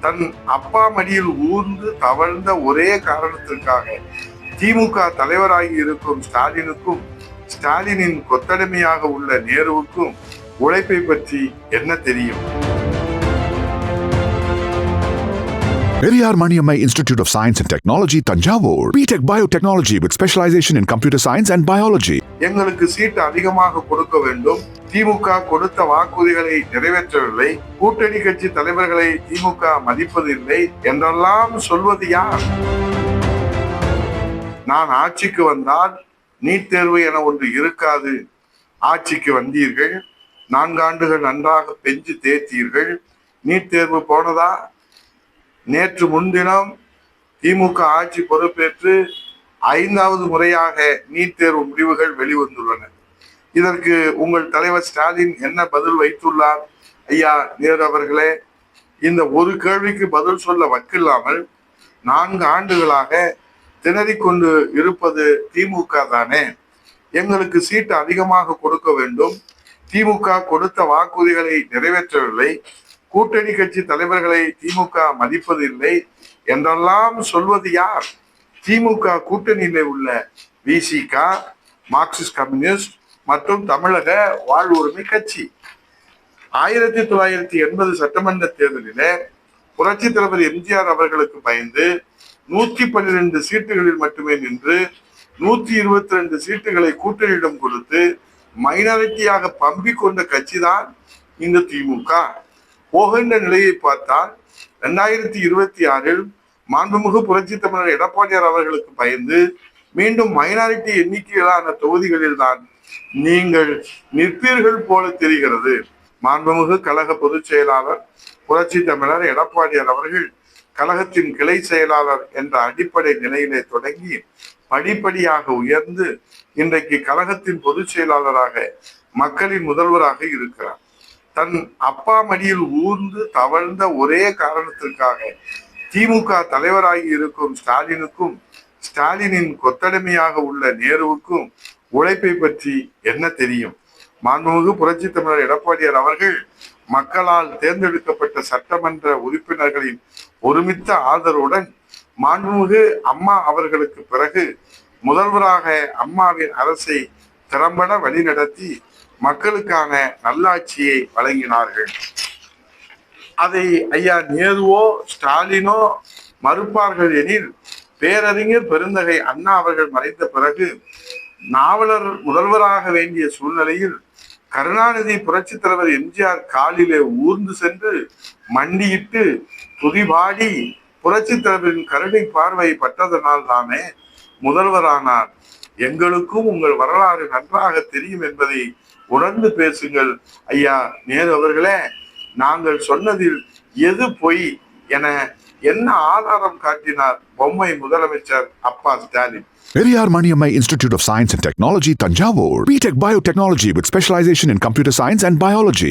தன் அப்பா மடியில் ஊர்ந்து தவழ்ந்த ஒரே காரணத்திற்காக திமுக தலைவராகி இருக்கும் ஸ்டாலினுக்கும் ஸ்டாலினின் கொத்தடிமையாக உள்ள நேருவுக்கும் உழைப்பை பற்றி என்ன தெரியும்? Periyar Maniammai institute of science and technology Thanjavur B Tech biotechnology with specialisation in computer science and biology எங்களுக்கு சீட்டு அதிகமாக கொடுக்க வேண்டும். திமுக கொடுத்த வாக்குறுதிகளை நிறைவேற்றவில்லை. கூட்டணி கட்சி தலைவர்களை திமுக மதிப்பதில்லை என்றெல்லாம் சொல்வது யார்? நான் ஆட்சிக்கு வந்தால் நீட் தேர்வு என ஒன்று இருக்காது. ஆட்சிக்கு வந்தீர்கள். நான்காண்டுகள் நன்றாக பெஞ்சு தேர்த்தீர்கள். நீட் தேர்வு போனதா? நேற்று முன்தினம் திமுக ஆட்சி பொறுப்பேற்று ஐந்தாவது முறையாக நீட் தேர்வு முடிவுகள் வெளிவந்துள்ளன. இதற்கு உங்கள் தலைவர் ஸ்டாலின் என்ன பதில் வைத்துள்ளார்? ஐயா நேரு அவர்களே இந்த ஒரு கேள்விக்கு பதில் சொல்ல வக்கில்லாமல் நான்கு ஆண்டுகளாக திணறிக் கொண்டு இருப்பது திமுக தானே? எங்களுக்கு சீட்டு அதிகமாக கொடுக்க வேண்டும். திமுக கொடுத்த வாக்குறுதிகளை நிறைவேற்றவில்லை. கூட்டணி கட்சி தலைவர்களை திமுக மதிப்பது இல்லை என்றெல்லாம் சொல்வது யார்? திமுக கூட்டணியிலே உள்ள விசிக மார்க்சிஸ்ட் கம்யூனிஸ்ட் மற்றும் தமிழக வாழ்வுரிமை கட்சி. ஆயிரத்தி தொள்ளாயிரத்தி எண்பது சட்டமன்ற தேர்தலிலே புரட்சி தலைவர் எம்ஜிஆர் அவர்களுக்கு பயந்து நூத்தி பன்னிரெண்டு சீட்டுகளில் மட்டுமே நின்று நூத்தி இருபத்தி ரெண்டு சீட்டுகளை கூட்டணியிடம் கொடுத்து மைனாரிட்டியாக பம்பிக் கொண்ட கட்சிதான் இந்த திமுக. போகின்ற நிலையை பார்த்தால் ரெண்டாயிரத்தி இருபத்தி ஆறில் மாண்புமிகு புரட்சி தமிழர் எடப்பாடியார் அவர்களுக்கு பயந்து மீண்டும் மைனாரிட்டி எண்ணிக்கையிலான தொகுதிகளில் தான் நீங்கள் நிற்பீர்கள் போல தெரிகிறது. மாண்புமிகு கழக பொதுச் செயலாளர் புரட்சி தமிழர் எடப்பாடியார் அவர்கள் கழகத்தின் கிளை செயலாளர் என்ற அடிப்படை நிலையிலே தொடங்கி படிப்படியாக உயர்ந்து இன்றைக்கு கழகத்தின் பொதுச் செயலாளராக மக்களின் முதல்வராக இருக்கிறார். தன் அப்பா மடியில் ஊர்ந்து தவழ்ந்த ஒரே காரணத்திற்காக திமுக தலைவராகி இருக்கும் ஸ்டாலினுக்கும் ஸ்டாலினின் கொத்தடிமையாக உள்ள நேருவுக்கும் உழைப்பை பற்றி என்ன தெரியும்? மாண்புமிகு புரட்சி தமிழர் எடப்பாடியார் அவர்கள் மக்களால் தேர்ந்தெடுக்கப்பட்ட சட்டமன்ற உறுப்பினர்களின் ஒருமித்த ஆதரவுடன் மாண்புமிகு அம்மா அவர்களுக்கு பிறகு முதல்வராக அம்மாவின் அரசை திறம்பட வழிநடத்தி மக்களுக்கான நல்லாட்சியை வழங்கினார்கள். அதை ஐயா நேருவோ ஸ்டாலினோ மறுப்பார்கள் எனில் பேரறிஞர் பெருந்தகை அண்ணா அவர்கள் மறைந்த பிறகு நாவலர் முதல்வராக வேண்டிய சூழ்நிலையில் கருணாநிதி புரட்சி தலைவர் எம்ஜிஆர் காலிலே ஊர்ந்து சென்று மண்டியிட்டு துதிபாடி புரட்சி தலைவரின் கருணை பார்வை பட்டதனால் தானே முதல்வரானார். எங்களுக்கும் உங்கள் வரலாறு நன்றாக தெரியும் என்பதை உணர்ந்து பேசுங்கள் ஐயா நேரு அவர்களே நாங்கள் சொன்னதில் எது பொய் என என்ன ஆதாரம் காட்டினார் பொம்மை முதலமைச்சர் அப்பா Stalin Periyar Maniammai Institute of Science and Technology, Tanjavur. BTech Biotechnology with specialization in computer science and biology.